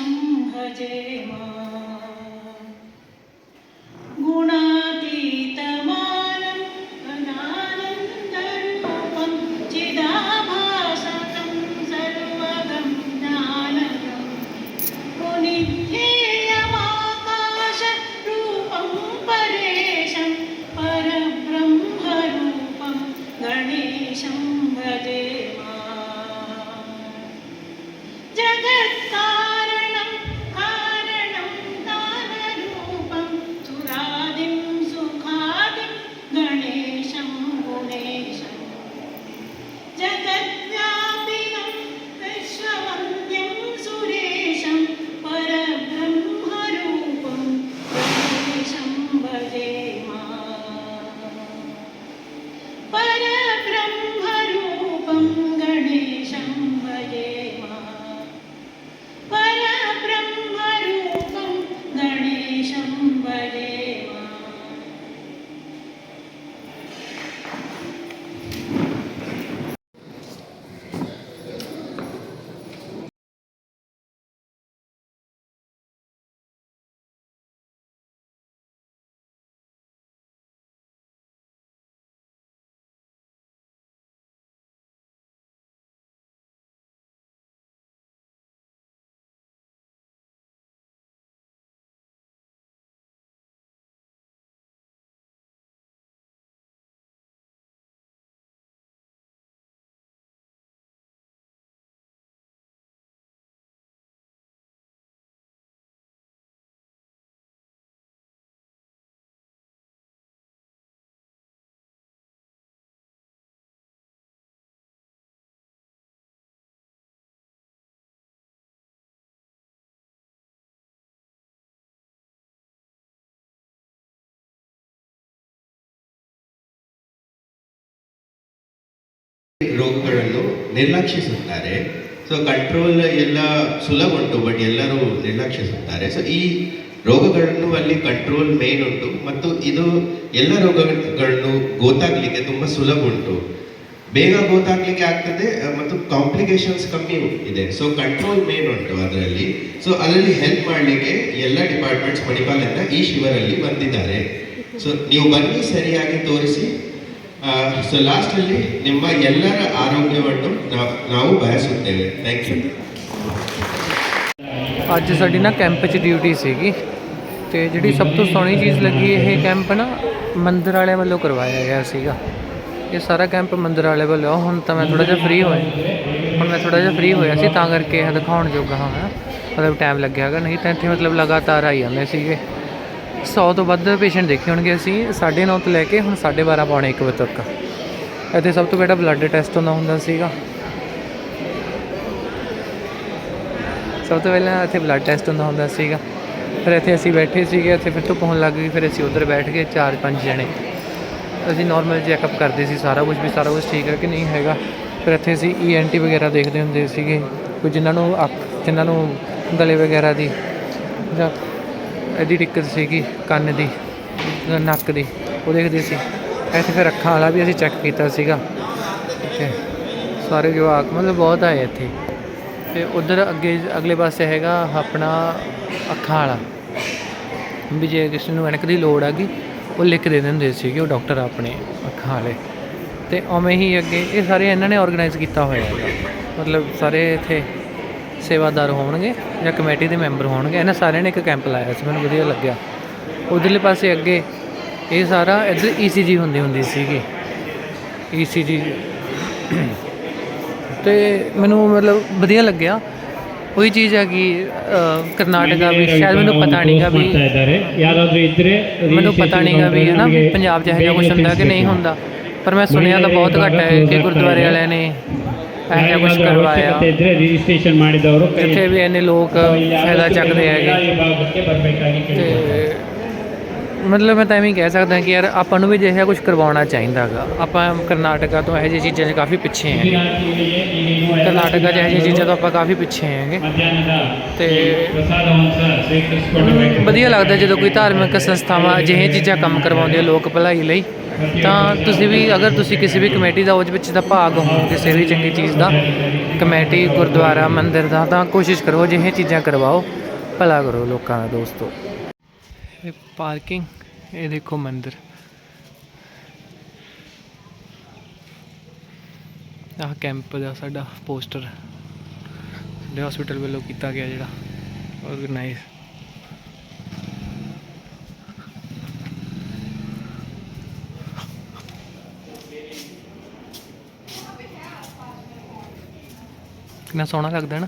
विशं भजेम गुणातीतमानं गणानन्दरूपं चिदाभासतं सर्वगं ज्ञानगं परेशं परब्रह्मरूपं गणेशम्। ರೋಗಗಳನ್ನು ನಿರ್ಲಕ್ಷಿಸುತ್ತಾರೆ. So control ಎಲ್ಲ ಸುಲಭ ಉಂಟು ಬಟ್ ಎಲ್ಲರೂ ನಿರ್ಲಕ್ಷಿಸುತ್ತಾರೆ. ಸೊ ಈ ರೋಗಗಳನ್ನು ಅಲ್ಲಿ ಕಂಟ್ರೋಲ್ ಮೇನ್ ಉಂಟು, ಮತ್ತು ಇದು ಎಲ್ಲ ರೋಗಗಳನ್ನು ಗೊತ್ತಾಗ್ಲಿಕ್ಕೆ ತುಂಬ ಸುಲಭ ಉಂಟು. ಬೇಗ ಗೊತ್ತಾಗ್ಲಿಕ್ಕೆ ಆಗ್ತದೆ, ಮತ್ತು ಕಾಂಪ್ಲಿಕೇಶನ್ಸ್ ಕಮ್ಮಿ ಇದೆ. ಸೊ ಕಂಟ್ರೋಲ್ ಮೇನ್ ಉಂಟು ಅದರಲ್ಲಿ. ಸೊ ಅದರಲ್ಲಿ ಹೆಲ್ಪ್ ಮಾಡಲಿಕ್ಕೆ ಎಲ್ಲ ಡಿಪಾರ್ಟ್ಮೆಂಟ್ಸ್ ಮಣಿಪಾಲಿಂದ ಈ ಶಿವರಲ್ಲಿ ಬಂದಿದ್ದಾರೆ. ಸೊ ನೀವು ಬನ್ನಿ, ಸರಿಯಾಗಿ ತೋರಿಸಿ. ಸೊ ಲಾಸ್ಟಲ್ಲಿ ನಿಮ್ಮ ಎಲ್ಲರ ಆರೋಗ್ಯವನ್ನು ನಾವು ನಾವು ಬಯಸುತ್ತೇವೆ ಥ್ಯಾಂಕ್ ಯು ਅੱਜ ਸਾਡੀ ਨਾ ਕੈਂਪ 'ਚ ਡਿਊਟੀ ਸੀਗੀ ਤੇ ਜਿਹੜੀ ਸਭ ਤੋਂ ਸੋਹਣੀ ਚੀਜ਼ ਲੱਗੀ ਇਹ ਕੈਂਪ ਨਾ ਮੰਦਿਰ ਵਾਲਿਆਂ ਵੱਲੋਂ ਕਰਵਾਇਆ ਗਿਆ ਸੀਗਾ ਇਹ ਸਾਰਾ ਕੈਂਪ ਮੰਦਿਰ ਵਾਲੇ ਵੱਲੋਂ ਹੁਣ ਤਾਂ ਮੈਂ ਥੋੜਾ ਜਿਹਾ ਫ੍ਰੀ ਹੋਇਆ ਹੁਣ ਮੈਂ ਥੋੜਾ ਜਿਹਾ ਫ੍ਰੀ ਹੋਇਆ ਸੀ ਤਾਂ ਕਰਕੇ ਇਹ ਦਿਖਾਉਣ ਜੋਗਾ ਹਾਂ ਮੈਂ ਮਤਲਬ ਟਾਈਮ ਲੱਗਿਆ ਹੈਗਾ ਨਹੀਂ ਤਾਂ ਇੱਥੇ ਮਤਲਬ ਲਗਾਤਾਰ ਆਈ ਜਾਂਦੇ ਸੀਗੇ 100 ਤੋਂ ਵੱਧ ਪੇਸ਼ੈਂਟ ਦੇਖੇ ਹੋਣਗੇ ਅਸੀਂ 9:30 ਤੋਂ ਲੈ ਕੇ ਹੁਣ 12:30 ਪੌਣੇ 1 ਵਜੇ ਤੱਕ। ਇੱਥੇ ਸਭ ਤੋਂ ਪਹਿਲਾਂ ਬਲੱਡ ਟੈਸਟ ਹੁੰਦਾ ਹੁੰਦਾ ਸੀਗਾ। ਸਭ ਤੋਂ ਪਹਿਲਾਂ ਇੱਥੇ ਬਲੱਡ ਟੈਸਟ ਹੁੰਦਾ ਹੁੰਦਾ ਸੀਗਾ। ਫਿਰ ਇੱਥੇ ਅਸੀਂ ਬੈਠੇ ਸੀਗੇ, ਇੱਥੇ ਫਿਰ ਧੁੱਪ ਹੋਣ ਲੱਗ ਗਈ, ਫਿਰ ਅਸੀਂ ਉੱਧਰ ਬੈਠ ਗਏ ਚਾਰ ਪੰਜ ਜਣੇ। ਅਸੀਂ ਨਾਰਮਲ ਚੈੱਕਅਪ ਕਰਦੇ ਸੀ ਸਾਰਾ ਕੁਝ ਵੀ, ਸਾਰਾ ਕੁਝ ਠੀਕ ਹੈ ਕਿ ਨਹੀਂ ਹੈਗਾ। ਫਿਰ ਇੱਥੇ ਅਸੀਂ ਈਐਨਟੀ ਵਗੈਰਾ ਦੇਖਦੇ ਹੁੰਦੇ ਸੀਗੇ, ਕੋਈ ਜਿਨ੍ਹਾਂ ਨੂੰ ਅੱਖ, ਜਿਨ੍ਹਾਂ ਨੂੰ ਗਲੇ ਵਗੈਰਾ ਦੀ ਜਾਂ ਇਹਦੀ ਦਿੱਕਤ ਸੀਗੀ, ਕੰਨ ਦੀ ਨੱਕ ਦੀ, ਉਹ ਦੇਖਦੇ ਸੀ। ਇੱਥੇ ਫਿਰ ਅੱਖਾਂ ਵਾਲਾ ਵੀ ਅਸੀਂ ਚੈੱਕ ਕੀਤਾ ਸੀਗਾ। ਇੱਥੇ ਸਾਰੇ ਜਵਾਕ, ਮਤਲਬ ਬਹੁਤ ਆਏ ਇੱਥੇ। ਤੇ ਉਧਰ ਅੱਗੇ, ਅਗਲੇ ਪਾਸੇ ਹੈਗਾ ਆਪਣਾ ਅੱਖਾਂ ਵਾਲਾ। ਵੀ ਜੇ ਕਿਸੇ ਨੂੰ ਐਨਕ ਦੀ ਲੋੜ ਆ ਗਈ ਉਹ ਲਿਖ ਦੇ ਦਿੰਦੇ ਸੀਗੇ, ਉਹ ਡਾਕਟਰ ਆਪਣੇ ਅੱਖਾਂ ਵਾਲੇ। ਤੇ ਉਵੇਂ ਹੀ ਅੱਗੇ, ਇਹ ਸਾਰੇ ਇਹਨਾਂ ਨੇ ਆਰਗੇਨਾਈਜ਼ ਕੀਤਾ ਹੋਇਆ ਹੈਗਾ। ਮਤਲਬ ਸਾਰੇ ਇੱਥੇ ਸੇਵਾਦਾਰ ਹੋਣਗੇ ਜਾਂ ਕਮੇਟੀ ਦੇ ਮੈਂਬਰ ਹੋਣਗੇ। ਇਹਨਾਂ ਸਾਰਿਆਂ ਨੇ ਇੱਕ ਕੈਂਪ ਲਾਇਆ ਸੀ ਮੈਨੂੰ ਵਧੀਆ ਲੱਗਿਆ। ਉਧਰਲੇ ਪਾਸੇ ਅੱਗੇ ਇਹ ਸਾਰਾ ਇੱਧਰ ECG ਹੁੰਦੀ ਹੁੰਦੀ ਸੀਗੀ। ECG ਤੇ ਮੈਨੂੰ ਮਤਲਬ ਵਧੀਆ ਲੱਗਿਆ। ਉਹੀ ਚੀਜ਼ ਹੈ ਕਿ ਕਰਨਾਟਕਾ ਵੀ ਸ਼ਾਇਦ ਮੈਨੂੰ ਪਤਾ ਨਹੀਂਗਾ ਵੀ ਮੈਨੂੰ ਪਤਾ ਨਹੀਂਗਾ ਵੀ ਹੈ ਨਾ ਪੰਜਾਬ 'ਚ ਇਹੋ ਜਿਹਾ ਕੁਝ ਹੁੰਦਾ ਕਿ ਨਹੀਂ ਹੁੰਦਾ। ਪਰ ਮੈਂ ਸੁਣਿਆ ਤਾਂ ਬਹੁਤ ਘੱਟ ਹੈ ਕਿ ਗੁਰਦੁਆਰੇ ਵਾਲਿਆਂ ਨੇ ਇਹੋ ਜਿਹਾ ਕੁਝ ਕਰਵਾਇਆ ಇದ್ರೆ ರಿಜಿಸ್ಟ್ರೇಷನ್ ಮಾಡಿದವರು ಕೈ- ਜਿੱਥੇ ਵੀ ਇੰਨੇ ਲੋਕ ਫਾਇਦਾ ਚੱਕਦੇ ਹੈਗੇ ವಿಭಾಗಕ್ಕೆ ಬರಬೇಕಾಗಿ ਤੇ ਮਤਲਬ ਮੈਂ ਤਾਂ ਐਵੇਂ ਹੀ ਕਹਿ ਸਕਦਾ ਕਿ ਯਾਰ ਆਪਾਂ ਨੂੰ ਵੀ ਅਜਿਹਾ ਕੁਝ ਕਰਵਾਉਣਾ ਚਾਹੀਦਾ ਹੈਗਾ ਆਪਾਂ ਕਰਨਾਟਕਾ ਤੋਂ ਇਹੋ ਜਿਹੀ ਚੀਜ਼ਾਂ 'ਚ ਕਾਫੀ ਪਿੱਛੇ ਹਾਂ ਕਰਨਾਟਕਾ 'ਚ ਇਹੋ ਜਿਹੀਆਂ ਚੀਜ਼ਾਂ ਤੋਂ ਆਪਾਂ ਕਾਫੀ ਪਿੱਛੇ ਹੈਗੇ ಮಧ್ಯಾಹ್ನದ ਤੇ ಪ್ರಸಾದವನ್ನು ಸಹ ಸ್ವೀಕರಿಸಿಕೊಳ್ಳಬೇಕು ਵਧੀਆ ਲੱਗਦਾ ਜਦੋਂ ਕੋਈ ਧਾਰਮਿਕ ਸੰਸਥਾਵਾਂ ਅਜਿਹੀਆਂ ਚੀਜ਼ਾਂ ਕੰਮ ਕਰਵਾਉਂਦੇ ਆ ਲੋਕ ਭਲਾਈ ਲਈ ਤਾਂ ਤੁਸੀਂ ਵੀ, ਅਗਰ ਤੁਸੀਂ ਕਿਸੇ ਵੀ ਕਮੇਟੀ ਦਾ ਉਹਦੇ ਵਿੱਚ ਦਾ ਭਾਗ ਹੋ ਕਿਸੇ ਵੀ ਚੰਗੀ ਚੀਜ਼ ਦਾ, ਕਮੇਟੀ, ਗੁਰਦੁਆਰਾ, ਮੰਦਿਰ ਦਾ, ਤਾਂ ਕੋਸ਼ਿਸ਼ ਕਰੋ ਅਜਿਹੀਆਂ ਚੀਜ਼ਾਂ ਕਰਵਾਓ, ਭਲਾ ਕਰੋ ਲੋਕਾਂ ਦਾ, ਦੋਸਤੋ। ਇਹ ਪਾਰਕਿੰਗ, ਇਹ ਦੇਖੋ ਮੰਦਿਰ। ਆਹ ਕੈਂਪ ਦਾ ਸਾਡਾ ਪੋਸਟਰ ਸਾਡੇ ਹਸਪੀਟਲ ਵੱਲੋਂ ਕੀਤਾ ਗਿਆ ਜਿਹੜਾ ਆਰਗੇਨਾਈਜ਼ ਕਿੰਨਾ ਸੋਹਣਾ ਲੱਗਦਾ ਨਾ।